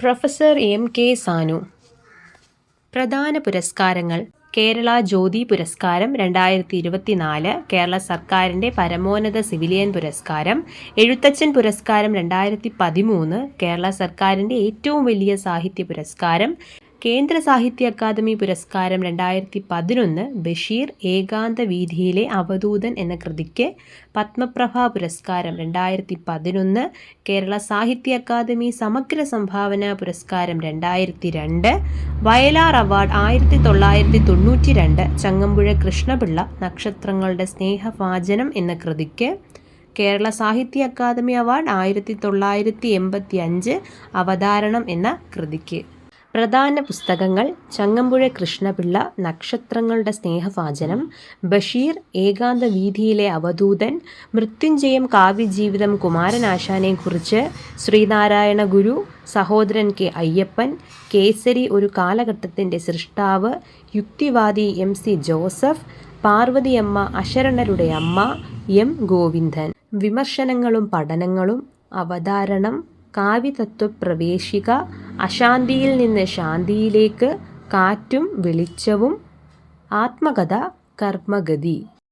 Professor M K Sanu. പ്രധാന പുരസ്കാരങ്ങൾ കേരള ജ്യോതി പുരസ്കാരം രണ്ടായിരത്തി ഇരുപത്തിനാല് കേരള സർക്കാരിന്റെ പരമോന്നത സിവിലിയൻ പുരസ്കാരം എഴുത്തച്ഛൻ പുരസ്കാരം രണ്ടായിരത്തി പതിമൂന്ന് കേരള സർക്കാരിന്റെ ഏറ്റവും വലിയ സാഹിത്യ പുരസ്കാരം കേന്ദ്ര സാഹിത്യ അക്കാദമി പുരസ്കാരം രണ്ടായിരത്തി പതിനൊന്ന് ബഷീർ ഏകാന്ത വീഥിയിലെ അവധൂതൻ എന്ന കൃതിക്ക് പത്മപ്രഭ പുരസ്കാരം രണ്ടായിരത്തി പതിനൊന്ന് കേരള സാഹിത്യ അക്കാദമി സമഗ്ര സംഭാവന പുരസ്കാരം രണ്ടായിരത്തി രണ്ട് വയലാർ അവാർഡ് ആയിരത്തി തൊള്ളായിരത്തി തൊണ്ണൂറ്റി രണ്ട് ചങ്ങമ്പുഴ കൃഷ്ണപിള്ള നക്ഷത്രങ്ങളുടെ സ്നേഹവാചനം എന്ന കൃതിക്ക് കേരള സാഹിത്യ അക്കാദമി അവാർഡ് ആയിരത്തി തൊള്ളായിരത്തി എൺപത്തി അഞ്ച് അവതാരണം എന്ന കൃതിക്ക്. പ്രധാന പുസ്തകങ്ങൾ ചങ്ങമ്പുഴ കൃഷ്ണപിള്ള നക്ഷത്രങ്ങളുടെ സ്നേഹവാചനം ബഷീർ ഏകാന്ത വീതിയിലെ അവധൂതൻ മൃത്യുഞ്ജയം കാവ്യജീവിതം കുമാരനാശാനെക്കുറിച്ച് ശ്രീനാരായണ ഗുരു സഹോദരൻ കെ അയ്യപ്പൻ കേസരി ഒരു കാലഘട്ടത്തിന്റെ സൃഷ്ടാവ് യുക്തിവാദി എം സി ജോസഫ് പാർവതിയമ്മ അശരണരുടെ അമ്മ എം ഗോവിന്ദൻ. വിമർശനങ്ങളും പഠനങ്ങളും അവതാരണം കാവ്യതത്വപ്രവേശിക അശാന്തിയിൽ നിന്ന് ശാന്തിയിലേക്ക് കാറ്റും വെളിച്ചവും ആത്മകഥ കർമ്മഗതി.